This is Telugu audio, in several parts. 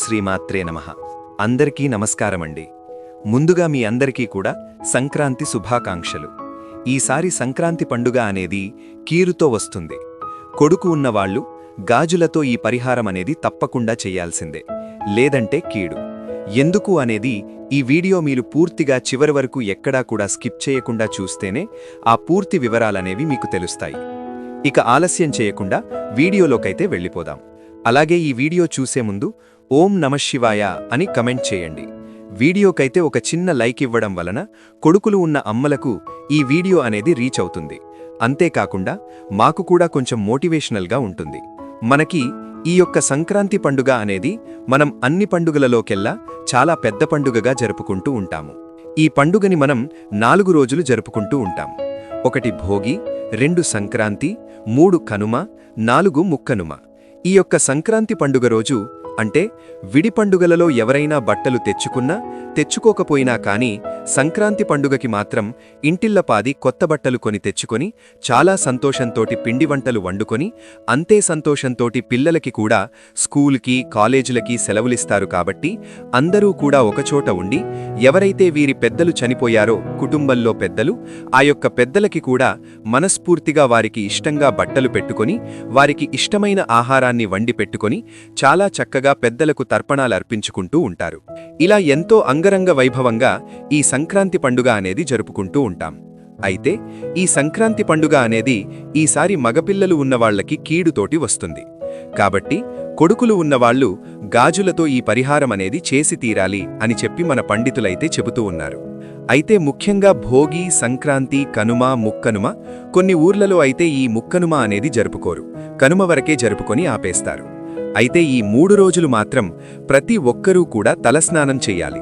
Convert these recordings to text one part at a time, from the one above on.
శ్రీమాత్రే నమ. అందరికీ నమస్కారమండి. ముందుగా మీ అందరికీ కూడా సంక్రాంతి శుభాకాంక్షలు. ఈసారి సంక్రాంతి పండుగ అనేది కీరుతో వస్తుంది. కొడుకు ఉన్నవాళ్ళు గాజులతో ఈ పరిహారం అనేది తప్పకుండా చేయాల్సిందే. లేదంటే కీడు. ఎందుకు అనేది ఈ వీడియో మీరు పూర్తిగా చివరి వరకు ఎక్కడా కూడా స్కిప్ చేయకుండా చూస్తేనే ఆ పూర్తి వివరాలనేవి మీకు తెలుస్తాయి. ఇక ఆలస్యం చేయకుండా వీడియోలోకైతే వెళ్ళిపోదాం. అలాగే ఈ వీడియో చూసే ముందు ఓం నమశివాయ అని కమెంట్ చేయండి. వీడియోకైతే ఒక చిన్న లైక్ ఇవ్వడం వలన కొడుకులు ఉన్న అమ్మలకు ఈ వీడియో అనేది రీచ్ అవుతుంది. అంతేకాకుండా మాకు కూడా కొంచెం మోటివేషనల్గా ఉంటుంది. మనకి ఈ యొక్క సంక్రాంతి పండుగ అనేది మనం అన్ని పండుగలలోకెల్లా చాలా పెద్ద పండుగగా జరుపుకుంటూ ఉంటాము. ఈ పండుగని మనం నాలుగు రోజులు జరుపుకుంటూ ఉంటాం. ఒకటి భోగి రెండు సంక్రాంతి మూడు కనుమ నాలుగు ముక్కనుమ. ఈ యొక్క సంక్రాంతి పండుగ రోజు అంటే విడి పండుగలలో ఎవరైనా బట్టలు తెచ్చుకున్నా తెచ్చుకోకపోయినా కానీ సంక్రాంతి పండుగకి మాత్రం ఇంటిళ్ళపాది కొత్త బట్టలు కొని తెచ్చుకొని చాలా సంతోషంతోటి పిండి వంటలు వండుకొని అంతే సంతోషంతోటి పిల్లలకి కూడా స్కూల్కి కాలేజీలకి సెలవులిస్తారు కాబట్టి అందరూ కూడా ఒకచోట ఉండి ఎవరైతే వీరి పెద్దలు చనిపోయారో కుటుంబంలో పెద్దలు ఆ యొక్క పెద్దలకి కూడా మనస్ఫూర్తిగా వారికి ఇష్టంగా బట్టలు పెట్టుకొని వారికి ఇష్టమైన ఆహారాన్ని వండి పెట్టుకొని చాలా చక్కగా పెద్దలకు తర్పణాలర్పించుకుంటూ ఉంటారు. ఇలా ఎంతో అంగరంగ వైభవంగా ఈ సంక్రాంతి పండుగ అనేది జరుపుకుంటూ ఉంటాం. అయితే ఈ సంక్రాంతి పండుగ అనేది ఈసారి మగపిల్లలు ఉన్నవాళ్ళకి కీడుతోటి వస్తుంది. కాబట్టి కొడుకులు ఉన్నవాళ్ళు గాజులతో ఈ పరిహారం అనేది చేసి తీరాలి అని చెప్పి మన పండితులైతే చెబుతూ ఉన్నారు. అయితే ముఖ్యంగా భోగి సంక్రాంతి కనుమ ముక్కనుమ కొన్ని ఊర్లలో అయితే ఈ ముక్కనుమ అనేది జరుపుకోరు. కనుమ వరకే జరుపుకొని ఆపేస్తారు. అయితే ఈ మూడు రోజులు మాత్రం ప్రతి ఒక్కరూ కూడా తలస్నానం చెయ్యాలి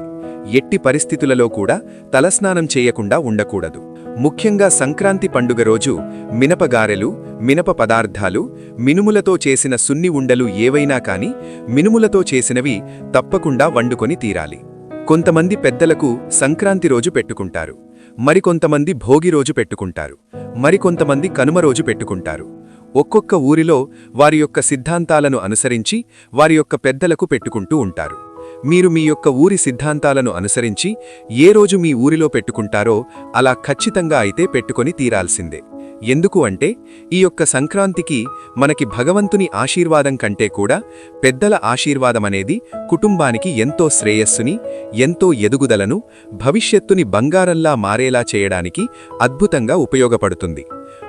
ఎట్టి పరిస్థితులలో కూడా తలస్నానం చేయకుండా ఉండకూడదు. ముఖ్యంగా సంక్రాంతి పండుగ రోజు మినపగారెలు మినప పదార్థాలు మినుములతో చేసిన సున్ని ఉండలు ఏవైనా కాని మినుములతో చేసినవి తప్పకుండా వండుకొని తీరాలి. కొంతమంది పెద్దలకు సంక్రాంతి రోజు పెట్టుకుంటారు. మరికొంతమంది భోగి రోజు పెట్టుకుంటారు. మరికొంతమంది కనుమ రోజు పెట్టుకుంటారు. ఒక్కొక్క ఊరిలో వారి యొక్క సిద్ధాంతాలను అనుసరించి వారి యొక్క పెద్దలకు పెట్టుకుంటూ ఉంటారు. మీరు మీ యొక్క ఊరి సిద్ధాంతాలను అనుసరించి ఏ రోజు మీ ఊరిలో పెట్టుకుంటారో అలా ఖచ్చితంగా అయితే పెట్టుకొని తీరాల్సిందే. ఎందుకు అంటే ఈ యొక్క సంక్రాంతికి మనకి భగవంతుని ఆశీర్వాదం కంటే కూడా పెద్దల ఆశీర్వాదమనేది కుటుంబానికి ఎంతో శ్రేయస్సుని ఎంతో ఎదుగుదలను భవిష్యత్తుని బంగారంలా మారేలా చేయడానికి అద్భుతంగా ఉపయోగపడుతుంది.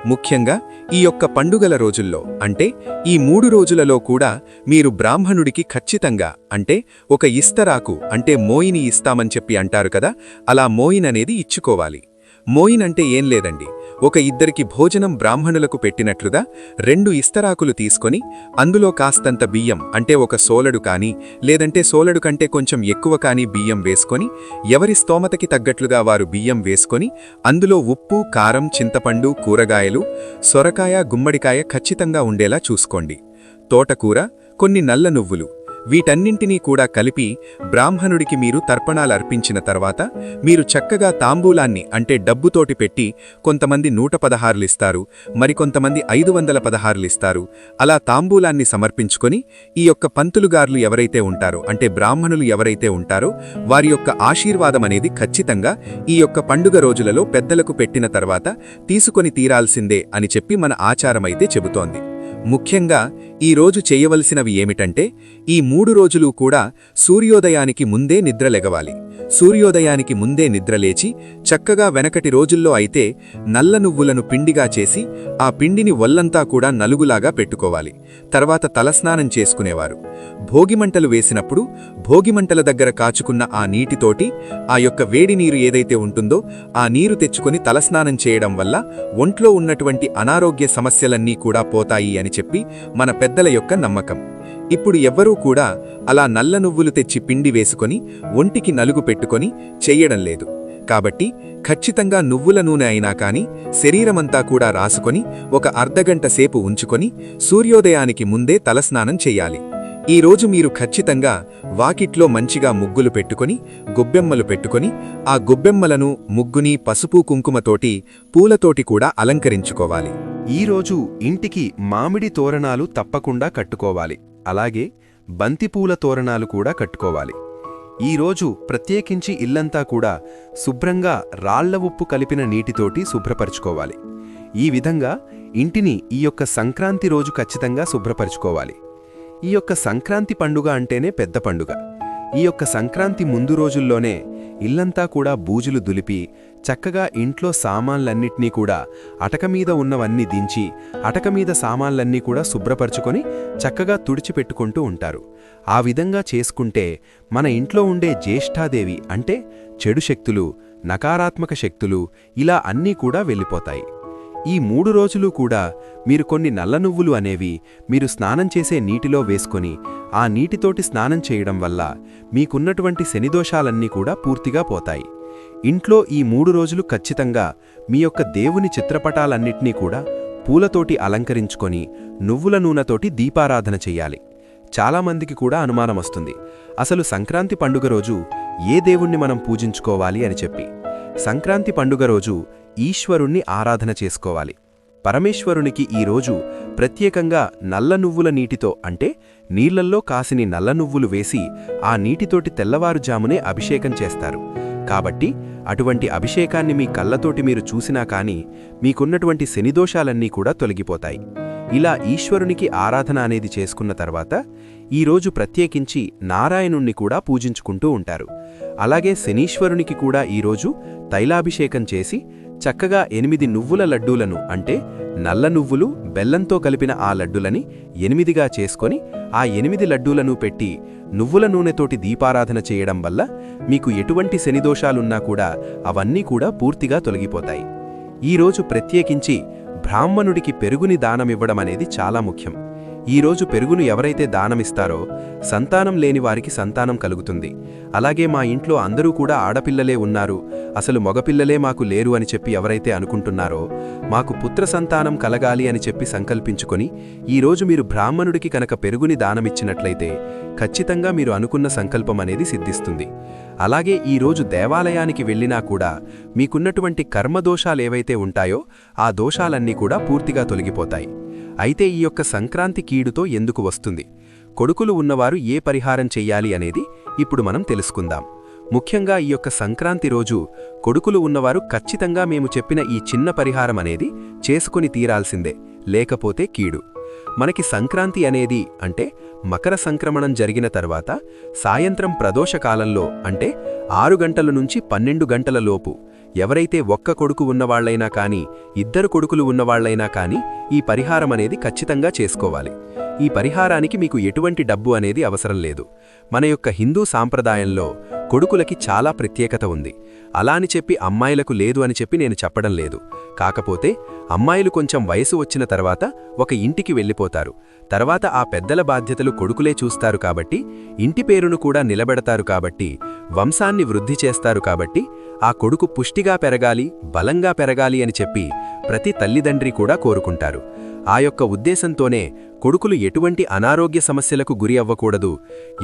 ముఖ్యంగా ఈ యొక్క పండుగల రోజుల్లో అంటే ఈ మూడు రోజులలో కూడా మీరు బ్రాహ్మణుడికి ఖచ్చితంగా అంటే ఒక ఇస్తరాకు అంటే మోయిని ఇస్తామని చెప్పి అంటారు కదా అలా మోయిన్ అనేది ఇచ్చుకోవాలి. మోయిన్ అంటే ఏం లేదండి. ఒక ఇద్దరికి భోజనం బ్రాహ్మణులకు పెట్టినట్లుగా రెండు ఇస్తరాకులు తీసుకొని అందులో కాస్తంత బియ్యం అంటే ఒక సోలడు కానీ లేదంటే సోలడు కంటే కొంచెం ఎక్కువ కానీ బియ్యం వేసుకొని ఎవరి స్తోమతకి తగ్గట్లుగా వారు బియ్యం వేసుకొని అందులో ఉప్పు కారం చింతపండు కూరగాయలు సొరకాయ గుమ్మడికాయ ఖచ్చితంగా ఉండేలా చూసుకోండి. తోటకూర కొన్ని నల్ల నువ్వులు. వీటన్నింటినీ కూడా కలిపి బ్రాహ్మణుడికి మీరు తర్పణాలర్పించిన తర్వాత మీరు చక్కగా తాంబూలాన్ని అంటే డబ్బుతోటి పెట్టి కొంతమంది నూట పదహారులిస్తారు మరికొంతమంది ఐదు వందల పదహారులిస్తారు. అలా తాంబూలాన్ని సమర్పించుకొని ఈ యొక్క పంతులుగార్లు ఎవరైతే ఉంటారో అంటే బ్రాహ్మణులు ఎవరైతే ఉంటారో వారి యొక్క ఆశీర్వాదం అనేది ఖచ్చితంగా ఈ యొక్క పండుగ రోజులలో పెద్దలకు పెట్టిన తర్వాత తీసుకొని తీరాల్సిందే అని చెప్పి మన ఆచారమైతే చెబుతోంది. ముఖ్యంగా ఈ రోజు చేయవలసినవి ఏమిటంటే ఈ మూడు రోజులు కూడా సూర్యోదయానికి ముందే నిద్రలెగవాలి సూర్యోదయానికి ముందే నిద్రలేచి చక్కగా వెనకటి రోజుల్లో అయితే నల్ల నువ్వులను పిండిగా చేసి ఆ పిండిని ఒల్లంతా కూడా నలుగులాగా పెట్టుకోవాలి. తర్వాత తలస్నానం చేసుకునేవారు. భోగిమంటలు వేసినప్పుడు భోగిమంటల దగ్గర కాచుకున్న ఆ నీటితోటి ఆ యొక్క వేడి నీరు ఏదైతే ఉంటుందో ఆ నీరు తెచ్చుకొని తలస్నానం చేయడం వల్ల ఒంట్లో ఉన్నటువంటి అనారోగ్య సమస్యలన్నీ కూడా పోతాయి అని చెప్పి మన పెద్దల యొక్క నమ్మకం. ఇప్పుడు ఎవ్వరూ కూడా అలా నల్ల నువ్వులు తెచ్చి పిండి వేసుకొని ఒంటికి నలుగు పెట్టుకొని చెయ్యడం లేదు. కాబట్టి ఖచ్చితంగా నువ్వుల నూనె అయినా కాని శరీరమంతా కూడా రాసుకొని ఒక అర్ధగంట సేపు ఉంచుకొని సూర్యోదయానికి ముందే తలస్నానం చెయ్యాలి ఈ రోజు మీరు ఖచ్చితంగా వాకిట్లో మంచిగా ముగ్గులు పెట్టుకొని గొబ్బెమ్మలు పెట్టుకొని ఆ గొబ్బెమ్మలను ముగ్గుని పసుపు కుంకుమతోటి పూలతోటి కూడా అలంకరించుకోవాలి. ఈరోజు ఇంటికి మామిడి తోరణాలు తప్పకుండా కట్టుకోవాలి. అలాగే బంతిపూల తోరణాలు కూడా కట్టుకోవాలి. ఈరోజు ప్రత్యేకించి ఇల్లంతా కూడా శుభ్రంగా రాళ్ళ ఉప్పు కలిపిన నీటితోటి శుభ్రపరచుకోవాలి. ఈ విధంగా ఇంటిని ఈ యొక్క సంక్రాంతి రోజు ఖచ్చితంగా శుభ్రపరచుకోవాలి. ఈ యొక్క సంక్రాంతి పండుగ అంటేనే పెద్ద పండుగ. ఈ యొక్క సంక్రాంతి ముందు రోజుల్లోనే ఇల్లంతా కూడా బూజులు దులిపి చక్కగా ఇంట్లో సామాన్లన్నిటినీ కూడా అటక మీద ఉన్నవన్నీ దించి అటక మీద సామాన్లన్నీ కూడా శుభ్రపరచుకొని చక్కగా తుడిచిపెట్టుకుంటూ ఉంటారు. ఆ విధంగా చేసుకుంటే మన ఇంట్లో ఉండే జ్యేష్ఠాదేవి అంటే చెడు శక్తులు నకారాత్మక శక్తులు ఇలా అన్నీ కూడా వెళ్ళిపోతాయి. ఈ మూడు రోజులు కూడా మీరు కొన్ని నల్ల నువ్వులు అనేవి మీరు స్నానం చేసే నీటిలో వేసుకొని ఆ నీటితోటి స్నానం చేయడం వల్ల మీకున్నటువంటి శనిదోషాలన్నీ కూడా పూర్తిగా పోతాయి. ఇంట్లో ఈ మూడు రోజులు ఖచ్చితంగా మీ యొక్క దేవుని చిత్రపటాలన్నిటినీ కూడా పూలతోటి అలంకరించుకొని నువ్వుల నూనెతోటి దీపారాధన చెయ్యాలి చాలామందికి కూడా అనుమానం వస్తుంది. అసలు సంక్రాంతి పండుగ రోజు ఏ దేవుణ్ణి మనం పూజించుకోవాలి అని చెప్పి. సంక్రాంతి పండుగ రోజు ఈశ్వరుణ్ణి ఆరాధన చేసుకోవాలి. పరమేశ్వరునికి ఈరోజు ప్రత్యేకంగా నల్ల నువ్వుల నీటితో అంటే నీళ్ళల్లో కాసిని నల్ల నువ్వులు వేసి ఆ నీటితోటి తెల్లవారుజామునే అభిషేకం చేస్తారు. కాబట్టి అటువంటి అభిషేకాన్ని మీ కళ్ళతోటి మీరు చూసినా కాని మీకున్నటువంటి శనిదోషాలన్నీ కూడా తొలగిపోతాయి. ఇలా ఈశ్వరునికి ఆరాధన అనేది చేసుకున్న తర్వాత ఈరోజు ప్రత్యేకించి నారాయణుణ్ణి కూడా పూజించుకుంటూ ఉంటారు. అలాగే శనీశ్వరునికి కూడా ఈరోజు తైలాభిషేకం చేసి చక్కగా ఎనిమిది నువ్వుల లడ్డూలను అంటే నల్ల నువ్వులు బెల్లంతో కలిపిన ఆ లడ్డులని ఎనిమిదిగా చేసుకొని ఆ ఎనిమిది లడ్డూలను పెట్టి నువ్వుల నూనెతోటి దీపారాధన చేయడం వల్ల మీకు ఎటువంటి శనిదోషాలున్నా కూడా అవన్నీ కూడా పూర్తిగా తొలగిపోతాయి. ఈరోజు ప్రత్యేకించి బ్రాహ్మణుడికి పెరుగుని దానమివ్వడం అనేది చాలా ముఖ్యం. ఈరోజు పెరుగును ఎవరైతే దానమిస్తారో సంతానం లేని వారికి సంతానం కలుగుతుంది. అలాగే మా ఇంట్లో అందరూ కూడా ఆడపిల్లలే ఉన్నారు. అసలు మగపిల్లలే మాకు లేరు అని చెప్పి ఎవరైతే అనుకుంటున్నారో మాకు పుత్ర సంతానం కలగాలి అని చెప్పి సంకల్పించుకొని ఈరోజు మీరు బ్రాహ్మణుడికి కనుక పెరుగుని దానమిచ్చినట్లయితే ఖచ్చితంగా మీరు అనుకున్న సంకల్పం అనేది సిద్ధిస్తుంది. అలాగే ఈరోజు దేవాలయానికి వెళ్ళినా కూడా మీకున్నటువంటి కర్మదోషాలేవైతే ఉంటాయో ఆ దోషాలన్నీ కూడా పూర్తిగా తొలగిపోతాయి. అయితే ఈ యొక్క సంక్రాంతి కీడుతో ఎందుకు వస్తుంది? కొడుకులు ఉన్నవారు ఏ పరిహారం చెయ్యాలి అనేది ఇప్పుడు మనం తెలుసుకుందాం. ముఖ్యంగా ఈ యొక్క సంక్రాంతి రోజు కొడుకులు ఉన్నవారు ఖచ్చితంగా మేము చెప్పిన ఈ చిన్న పరిహారం అనేది చేసుకుని తీరాల్సిందే లేకపోతే కీడు. మనకి సంక్రాంతి అనేది అంటే మకర సంక్రమణం జరిగిన తర్వాత సాయంత్రం ప్రదోషకాలంలో అంటే ఆరు గంటల నుంచి పన్నెండు గంటల లోపు ఎవరైతే ఒక్క కొడుకు ఉన్నవాళ్ళైనా కానీ ఇద్దరు కొడుకులు ఉన్నవాళ్ళైనా కానీ ఈ పరిహారం అనేది ఖచ్చితంగా చేసుకోవాలి. ఈ పరిహారానికి మీకు ఎటువంటి డబ్బు అనేది అవసరం లేదు. మన యొక్క హిందూ సాంప్రదాయంలో కొడుకులకి చాలా ప్రత్యేకత ఉంది. అలా అని చెప్పి అమ్మాయిలకు లేదు అని చెప్పి నేను చెప్పడం లేదు. కాకపోతే అమ్మాయిలు కొంచెం వయసు వచ్చిన తర్వాత ఒక ఇంటికి వెళ్ళిపోతారు. తర్వాత ఆ పెద్దల బాధ్యతలు కొడుకులే చూస్తారు కాబట్టి ఇంటి పేరును కూడా నిలబెడతారు కాబట్టి వంశాన్ని వృద్ధి చేస్తారు కాబట్టి ఆ కొడుకు పుష్టిగా పెరగాలి బలంగా పెరగాలి అని చెప్పి ప్రతి తల్లిదండ్రి కూడా కోరుకుంటారు. ఆ యొక్క ఉద్దేశంతోనే కొడుకులు ఎటువంటి అనారోగ్య సమస్యలకు గురి అవ్వకూడదు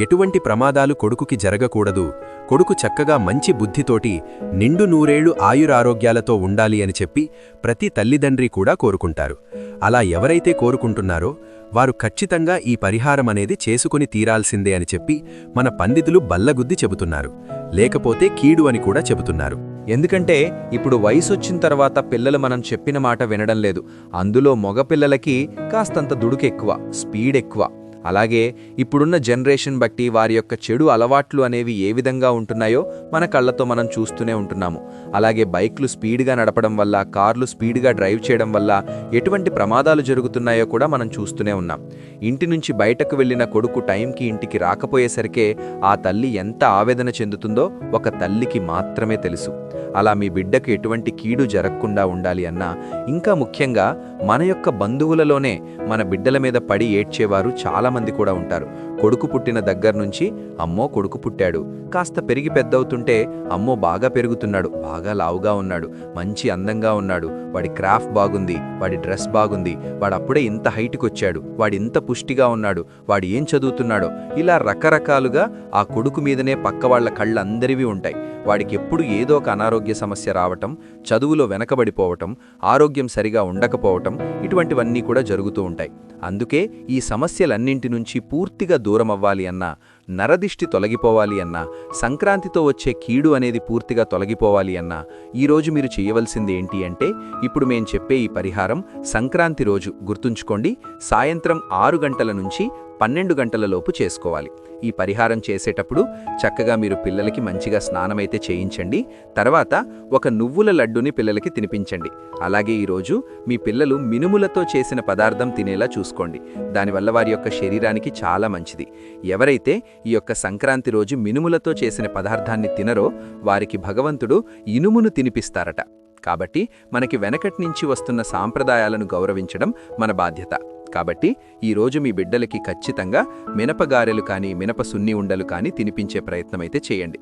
ఎటువంటి ప్రమాదాలు కొడుకుకి జరగకూడదు కొడుకు చక్కగా మంచి బుద్ధితోటి నిండు నూరేళ్ళు ఆయురారోగ్యాలతో ఉండాలి అని చెప్పి ప్రతి తల్లిదండ్రి కూడా కోరుకుంటారు. అలా ఎవరైతే కోరుకుంటున్నారో వారు ఖచ్చితంగా ఈ పరిహారం అనేది చేసుకుని తీరాల్సిందే అని చెప్పి మన పండితులు బల్లగుద్ది చెబుతున్నారు. లేకపోతే కీడు అని కూడా చెబుతున్నారు. ఎందుకంటే ఇప్పుడు వయసు వచ్చిన తర్వాత పిల్లలు మనం చెప్పిన మాట వినడం లేదు. అందులో మగపిల్లలకి కాస్తంత దుడుకెక్కువ స్పీడ్ ఎక్కువ అలాగే ఇప్పుడున్న జనరేషన్ బట్టి వారి యొక్క చెడు అలవాట్లు అనేవి ఏ విధంగా ఉంటున్నాయో మన కళ్ళతో మనం చూస్తూనే ఉంటున్నాము. అలాగే బైక్లు స్పీడ్గా నడపడం వల్ల కార్లు స్పీడ్గా డ్రైవ్ చేయడం వల్ల ఎటువంటి ప్రమాదాలు జరుగుతున్నాయో కూడా మనం చూస్తూనే ఉన్నాం. ఇంటి నుంచి బయటకు వెళ్ళిన కొడుకు టైంకి ఇంటికి రాకపోయేసరికే ఆ తల్లి ఎంత ఆవేదన చెందుతుందో ఒక తల్లికి మాత్రమే తెలుసు. అలా మీ బిడ్డకు ఎటువంటి కీడు జరగకుండా ఉండాలి అన్నా ఇంకా ముఖ్యంగా మన యొక్క బంధువులలోనే మన బిడ్డల మీద పడి ఏడ్చేవారు చాలా చాలామంది కూడా ఉంటారు. కొడుకు పుట్టిన దగ్గర్నుంచి అమ్మో కొడుకు పుట్టాడు. కాస్త పెరిగి పెద్దవుతుంటే అమ్మో బాగా పెరుగుతున్నాడు బాగా లావుగా ఉన్నాడు మంచి అందంగా ఉన్నాడు వాడి క్రాఫ్ట్ బాగుంది వాడి డ్రెస్ బాగుంది వాడప్పుడే ఇంత హైట్కి వచ్చాడు వాడు ఇంత పుష్టిగా ఉన్నాడు వాడు ఏం చదువుతున్నాడో. ఇలా రకరకాలుగా ఆ కొడుకు మీదనే పక్క వాళ్ళ కళ్ళందరివి ఉంటాయి. వాడికి ఎప్పుడు ఏదో ఒక అనారోగ్య సమస్య రావటం చదువులో వెనకబడిపోవటం ఆరోగ్యం సరిగా ఉండకపోవటం ఇటువంటివన్నీ కూడా జరుగుతూ ఉంటాయి. అందుకే ఈ సమస్యలన్నింటి నుంచి పూర్తిగా దూరం అవ్వాలి అన్నా నరదిష్టి తొలగిపోవాలి అన్నా సంక్రాంతితో వచ్చే కీడు అనేది పూర్తిగా తొలగిపోవాలి అన్నా ఈరోజు మీరు చేయవలసింది ఏంటి అంటే ఇప్పుడు మేం చెప్పే ఈ పరిహారం సంక్రాంతి రోజు. గుర్తుంచుకోండి సాయంత్రం ఆరు గంటల నుంచి పన్నెండు గంటలలోపు చేసుకోవాలి. ఈ పరిహారం చేసేటప్పుడు చక్కగా మీరు పిల్లలకి మంచిగా స్నానమైతే చేయించండి. తర్వాత ఒక నువ్వుల లడ్డుని పిల్లలకి తినిపించండి. అలాగే ఈరోజు మీ పిల్లలు మినుములతో చేసిన పదార్థం తినేలా చూసుకోండి. దానివల్ల వారి యొక్క శరీరానికి చాలా మంచిది. ఎవరైతే ఈ యొక్క సంక్రాంతి రోజు మినుములతో చేసిన పదార్థాన్ని తినరో వారికి భగవంతుడు ఇనుమును తినిపిస్తారట. కాబట్టి మనకి వెనకటి నుంచి వస్తున్న సాంప్రదాయాలను గౌరవించడం మన బాధ్యత. కాబట్టి ఈరోజు మీ బిడ్డలకి ఖచ్చితంగా మినపగారెలు కానీ మినప సున్ని ఉండలు కానీ తినిపించే ప్రయత్నమైతే చేయండి.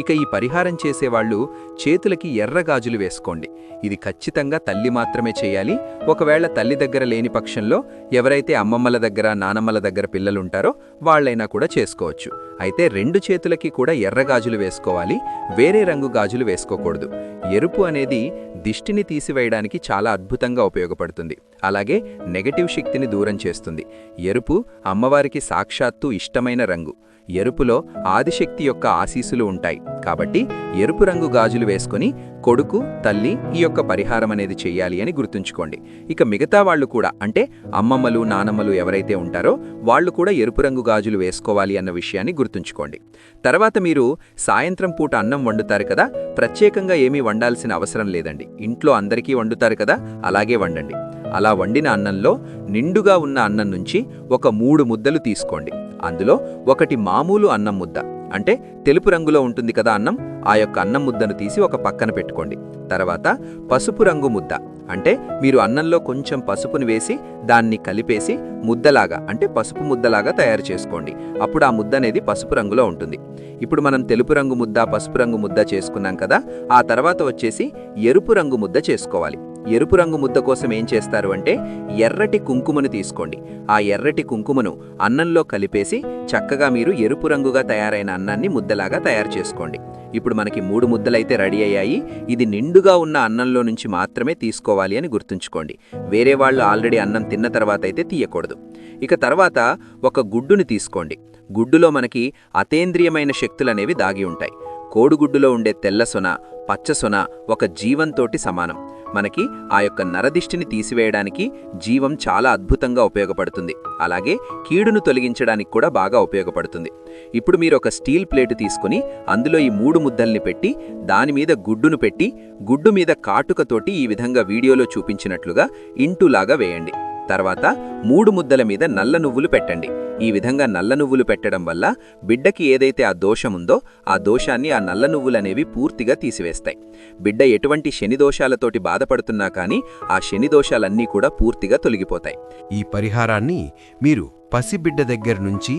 ఇక ఈ పరిహారం చేసేవాళ్ళు చేతులకి ఎర్ర గాజులు వేసుకోండి. ఇది ఖచ్చితంగా తల్లి మాత్రమే చేయాలి. ఒకవేళ తల్లి దగ్గర లేని పక్షంలో ఎవరైతే అమ్మమ్మల దగ్గర నానమ్మల దగ్గర పిల్లలుంటారో వాళ్ళైనా కూడా చేసుకోవచ్చు. అయితే రెండు చేతులకి కూడా ఎర్ర గాజులు వేసుకోవాలి. వేరే రంగు గాజులు వేసుకోకూడదు. ఎరుపు అనేది దిష్టిని తీసివేయడానికి చాలా అద్భుతంగా ఉపయోగపడుతుంది. అలాగే నెగటివ్ శక్తిని దూరం చేస్తుంది. ఎరుపు అమ్మవారికి సాక్షాత్తు ఇష్టమైన రంగు. ఎరుపులో ఆదిశక్తి యొక్క ఆశీసులు ఉంటాయి. కాబట్టి ఎరుపు రంగు గాజులు వేసుకొని కొడుకు తల్లి ఈ యొక్క పరిహారం అనేది చెయ్యాలి అని గుర్తుంచుకోండి. ఇక మిగతా వాళ్ళు కూడా అంటే అమ్మమ్మలు నానమ్మలు ఎవరైతే ఉంటారో వాళ్ళు కూడా ఎరుపు రంగు గాజులు వేసుకోవాలి అన్న విషయాన్ని గుర్తుంచుకోండి. తర్వాత మీరు సాయంత్రం పూట అన్నం వండుతారు కదా ప్రత్యేకంగా ఏమీ వండాల్సిన అవసరం లేదండి. ఇంట్లో అందరికీ వండుతారు కదా అలాగే వండండి. అలా వండిన అన్నంలో నిండుగా ఉన్న అన్నం నుంచి ఒక మూడు ముద్దలు తీసుకోండి. అందులో ఒకటి మామూలు అన్నం ముద్ద అంటే తెలుపు రంగులో ఉంటుంది కదా అన్నం ఆ యొక్క అన్నం ముద్దను తీసి ఒక పక్కన పెట్టుకోండి. తర్వాత పసుపు రంగు ముద్ద అంటే మీరు అన్నంలో కొంచెం పసుపుని వేసి దాన్ని కలిపేసి ముద్దలాగా అంటే పసుపు ముద్దలాగా తయారు చేసుకోండి. అప్పుడు ఆ ముద్ద అనేది పసుపు రంగులో ఉంటుంది. ఇప్పుడు మనం తెలుపు రంగు ముద్ద పసుపు రంగు ముద్ద చేసుకున్నాం కదా ఆ తర్వాత వచ్చేసి ఎరుపు రంగు ముద్ద చేసుకోవాలి. ఎరుపు రంగు ముద్ద కోసం ఏం చేస్తారు అంటే ఎర్రటి కుంకుమను తీసుకోండి. ఆ ఎర్రటి కుంకుమను అన్నంలో కలిపేసి చక్కగా మీరు ఎరుపు రంగుగా తయారైన అన్నాన్ని ముద్దలాగా తయారు చేసుకోండి. ఇప్పుడు మనకి మూడు ముద్దలైతే రెడీ అయ్యాయి. ఇది నిండుగా ఉన్న అన్నంలో నుంచి మాత్రమే తీసుకోవాలి అని గుర్తుంచుకోండి. వేరే వాళ్ళు ఆల్రెడీ అన్నం తిన్న తర్వాత అయితే తీయకూడదు. ఇక తర్వాత ఒక గుడ్డుని తీసుకోండి. గుడ్డులో మనకి అతేంద్రియమైన శక్తులనేవి దాగి ఉంటాయి. కోడిగుడ్డులో ఉండే తెల్ల సొన పచ్చ సొన ఒక జీవంతోటి సమానం. మనకి ఆ యొక్క నరదిష్టిని తీసివేయడానికి జీవం చాలా అద్భుతంగా ఉపయోగపడుతుంది. అలాగే కీడును తొలగించడానికి కూడా బాగా ఉపయోగపడుతుంది. ఇప్పుడు మీరు ఒక స్టీల్ ప్లేట్ తీసుకుని అందులో ఈ మూడు ముద్దల్ని పెట్టి దాని మీద గుడ్డును పెట్టి గుడ్డు మీద కాటుకతోటి ఈ విధంగా వీడియోలో చూపించినట్లుగా ఇంటులాగా వేయండి. తర్వాత మూడు ముద్దల మీద నల్ల నువ్వులు పెట్టండి. ఈ విధంగా నల్ల నువ్వులు పెట్టడం వల్ల బిడ్డకి ఏదైతే ఆ దోషముందో ఆ దోషాన్ని ఆ నల్ల నువ్వులనేవి పూర్తిగా తీసివేస్తాయి. బిడ్డ ఎటువంటి శని దోషాలతోటి బాధపడుతున్నా కానీ ఆ శని దోషాలన్నీ కూడా పూర్తిగా తొలగిపోతాయి. ఈ పరిహారాన్ని మీరు పసిబిడ్డ దగ్గర నుంచి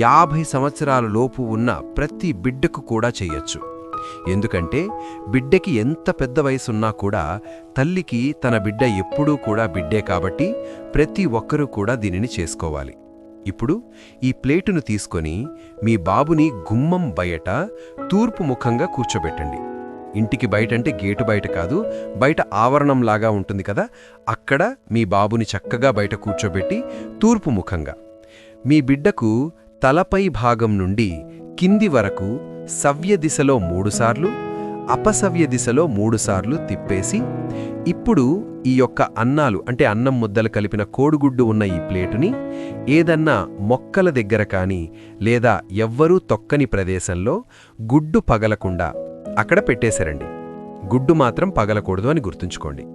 యాభై సంవత్సరాల లోపు ఉన్న ప్రతి బిడ్డకు కూడా చేయొచ్చు. ఎందుకంటే బిడ్డకి ఎంత పెద్ద వయసున్నా కూడా తల్లికి తన బిడ్డ ఎప్పుడూ కూడా బిడ్డే కాబట్టి ప్రతి ఒక్కరూ కూడా దీనిని చేసుకోవాలి. ఇప్పుడు ఈ ప్లేటును తీసుకొని మీ బాబుని గుమ్మం బయట తూర్పు ముఖంగా కూర్చోబెట్టండి. ఇంటికి బయటంటే గేటు బయట కాదు బయట ఆవరణంలాగా ఉంటుంది కదా అక్కడ మీ బాబుని చక్కగా బయట కూర్చోబెట్టి తూర్పు ముఖంగా. మీ బిడ్డకు తలపై భాగం నుండి కింది వరకు సవ్య దిశలో మూడుసార్లు అపసవ్య దిశలో మూడుసార్లు తిప్పేసి ఇప్పుడు ఈ యొక్క అన్నాలు అంటే అన్నం ముద్దలు కలిపిన కోడిగుడ్డు ఉన్న ఈ ప్లేటుని ఏదన్నా మొక్కల దగ్గర కానీ లేదా ఎవ్వరూ తొక్కని ప్రదేశంలో గుడ్డు పగలకుండా అక్కడ పెట్టేశారండి. గుడ్డు మాత్రం పగలకూడదు అని గుర్తుంచుకోండి.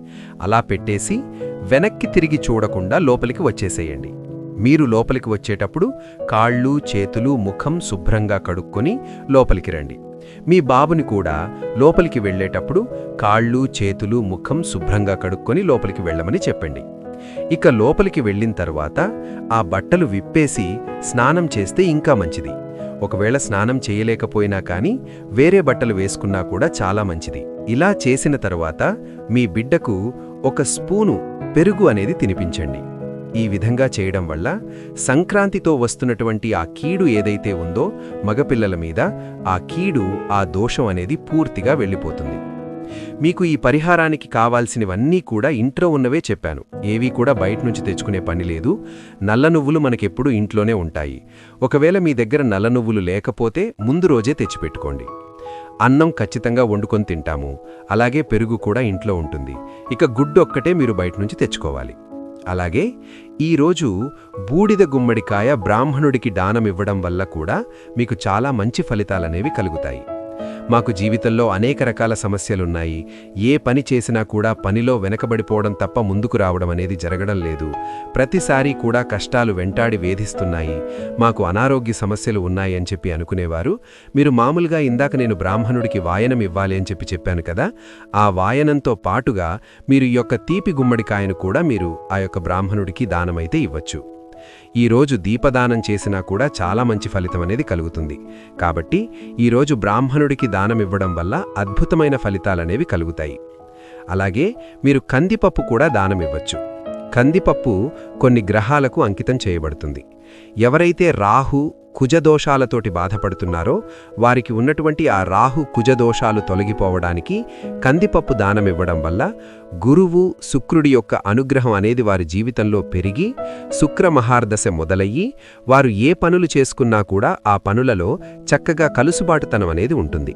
అలా పెట్టేసి వెనక్కి తిరిగి చూడకుండా లోపలికి వచ్చేసేయండి. మీరు లోపలికి వచ్చేటప్పుడు కాళ్ళు చేతులు ముఖం శుభ్రంగా కడుక్కొని లోపలికి రండి. మీ బాబుని కూడా లోపలికి వెళ్ళేటప్పుడు కాళ్ళు చేతులు ముఖం శుభ్రంగా కడుక్కొని లోపలికి వెళ్ళమని చెప్పండి. ఇక లోపలికి వెళ్ళిన తర్వాత ఆ బట్టలు విప్పేసి స్నానం చేస్తే ఇంకా మంచిది. ఒకవేళ స్నానం చేయలేకపోయినా కానీ వేరే బట్టలు వేసుకున్నా కూడా చాలా మంచిది. ఇలా చేసిన తర్వాత మీ బిడ్డకు ఒక స్పూను పెరుగు అనేది తినిపించండి. ఈ విధంగా చేయడం వల్ల సంక్రాంతితో వస్తున్నటువంటి ఆ కీడు ఏదైతే ఉందో మగపిల్లల మీద ఆ కీడు ఆ దోషం అనేది పూర్తిగా వెళ్ళిపోతుంది. మీకు ఈ పరిహారానికి కావాల్సినవన్నీ కూడా ఇంట్లో ఉన్నవే చెప్పాను. ఏవీ కూడా బయట నుంచి తెచ్చుకునే పని లేదు. నల్ల నువ్వులు మనకెప్పుడు ఇంట్లోనే ఉంటాయి. ఒకవేళ మీ దగ్గర నల్ల నువ్వులు లేకపోతే ముందు రోజే తెచ్చిపెట్టుకోండి. అన్నం ఖచ్చితంగా వండుకొని తింటాము. అలాగే పెరుగు కూడా ఇంట్లో ఉంటుంది. ఇక గుడ్డు ఒక్కటే మీరు బయట నుంచి తెచ్చుకోవాలి. అలాగే ఈరోజు బూడిద గుమ్మడికాయ బ్రాహ్మణుడికి దానమివ్వడం వల్ల కూడా మీకు చాలా మంచి ఫలితాలనేవి కలుగుతాయి. మాకు జీవితంలో అనేక రకాల సమస్యలున్నాయి. ఏ పని చేసినా కూడా పనిలో వెనకబడిపోవడం తప్ప ముందుకు రావడం అనేది జరగడం లేదు. ప్రతిసారి కూడా కష్టాలు వెంటాడి వేధిస్తున్నాయి. మాకు అనారోగ్య సమస్యలు ఉన్నాయి అని చెప్పి అనుకునేవారు. మీరు మామూలుగా ఇందాక నేను బ్రాహ్మణుడికి వాయనం ఇవ్వాలి అని చెప్పి చెప్పాను కదా ఆ వాయనంతో పాటుగా మీరు ఈ యొక్క తీపి గుమ్మడికాయను కూడా మీరు ఆ యొక్క బ్రాహ్మణుడికి దానమైతే ఇవ్వచ్చు. ఈరోజు దీపదానం చేసినా కూడా చాలా మంచి ఫలితం అనేది కలుగుతుంది. కాబట్టి ఈరోజు బ్రాహ్మణుడికి దానమివ్వడం వల్ల అద్భుతమైన ఫలితాలనేవి కలుగుతాయి. అలాగే మీరు కందిపప్పు కూడా దానమివ్వచ్చు. కందిపప్పు కొన్ని గ్రహాలకు అంకితం చేయబడుతుంది. ఎవరైతే రాహు కుజదోషాలతోటి బాధపడుతున్నారో వారికి ఉన్నటువంటి ఆ రాహు కుజదోషాలు తొలగిపోవడానికి కందిపప్పు దానమివ్వడం వల్ల గురువు శుక్రుడి యొక్క అనుగ్రహం అనేది వారి జీవితంలో పెరిగి శుక్ర మహార్దశ మొదలయ్యి వారు ఏ పనులు చేసుకున్నా కూడా ఆ పనులలో చక్కగా కలుసుబాటుతనం అనేది ఉంటుంది.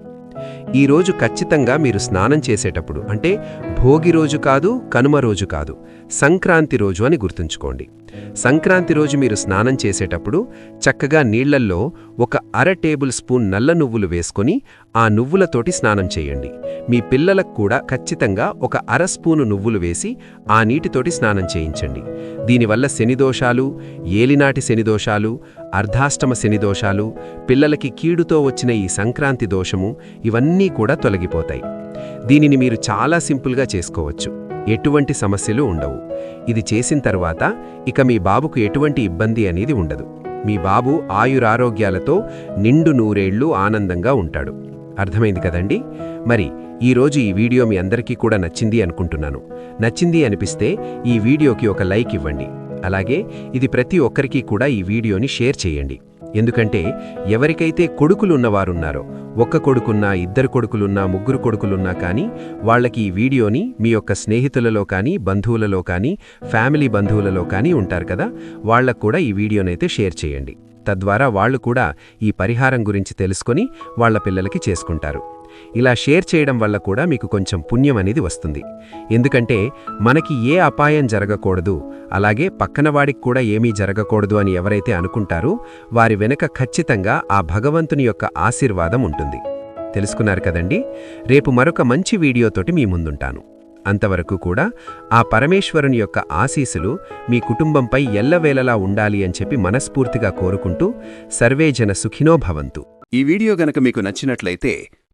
ఈరోజు ఖచ్చితంగా మీరు స్నానం చేసేటప్పుడు అంటే భోగి రోజు కాదు కనుమ రోజు కాదు సంక్రాంతి రోజు అని గుర్తుంచుకోండి. సంక్రాంతి రోజు మీరు స్నానం చేసేటప్పుడు చక్కగా నీళ్ళల్లో ఒక అర టేబుల్ స్పూన్ నల్ల నువ్వులు వేసుకొని ఆ నువ్వులతోటి స్నానం చేయండి. మీ పిల్లలకు కూడా ఖచ్చితంగా ఒక అర స్పూను నువ్వులు వేసి ఆ నీటితోటి స్నానం చేయించండి. దీనివల్ల శనిదోషాలు ఏలినాటి శనిదోషాలు అర్ధాష్టమ శనిదోషాలు పిల్లలకి కీడుతో వచ్చిన ఈ సంక్రాంతి దోషము ఇవన్నీ కూడా తొలగిపోతాయి. దీనిని మీరు చాలా సింపుల్గా చేసుకోవచ్చు. ఎటువంటి సమస్యలు ఉండవు. ఇది చేసిన తర్వాత ఇక మీ బాబుకు ఎటువంటి ఇబ్బంది అనేది ఉండదు. మీ బాబు ఆయురారోగ్యాలతో నిండు నూరేళ్ళు ఆనందంగా ఉంటాడు. అర్థమైంది కదండి? మరి ఈరోజు ఈ వీడియో మీ అందరికీ కూడా నచ్చింది అనుకుంటున్నాను. నచ్చింది అనిపిస్తే ఈ వీడియోకి ఒక లైక్ ఇవ్వండి. అలాగే ఇది ప్రతి ఒక్కరికి కూడా ఈ వీడియోని షేర్ చేయండి. ఎందుకంటే ఎవరికైతే కొడుకులున్నవారున్నారో ఒక్క కొడుకున్నా ఇద్దరు కొడుకులున్నా ముగ్గురు కొడుకులున్నా కానీ వాళ్ళకి ఈ వీడియోని మీ యొక్క స్నేహితులలో కానీ బంధువులలో కానీ ఫ్యామిలీ బంధువులలో కానీ ఉంటారు కదా వాళ్ళకు కూడా ఈ వీడియోనైతే షేర్ చేయండి. తద్వారా వాళ్ళు కూడా ఈ పరిహారం గురించి తెలుసుకొని వాళ్ళ పిల్లలకి చేసుకుంటారు. ఇలా షేర్ చేయడం వల్ల కూడా మీకు కొంచెం పుణ్యం అనేది వస్తుంది. ఎందుకంటే మనకి ఏ అపాయం జరగకూడదు అలాగే పక్కనవాడికి కూడా ఏమీ జరగకూడదు అని ఎవరైతే అనుకుంటారో వారి వెనుక ఖచ్చితంగా ఆ భగవంతుని యొక్క ఆశీర్వాదం ఉంటుంది. తెలుసుకున్నారు కదండి? రేపు మరొక మంచి వీడియోతోటి మీ ముందుంటాను. అంతవరకు కూడా ఆ పరమేశ్వరుని యొక్క ఆశీసులు మీ కుటుంబంపై ఎల్లవేళలా ఉండాలి అని చెప్పి మనస్ఫూర్తిగా కోరుకుంటూ సర్వేజన సుఖినో భవంతు. ఈ వీడియో గనక మీకు నచ్చినట్లయితే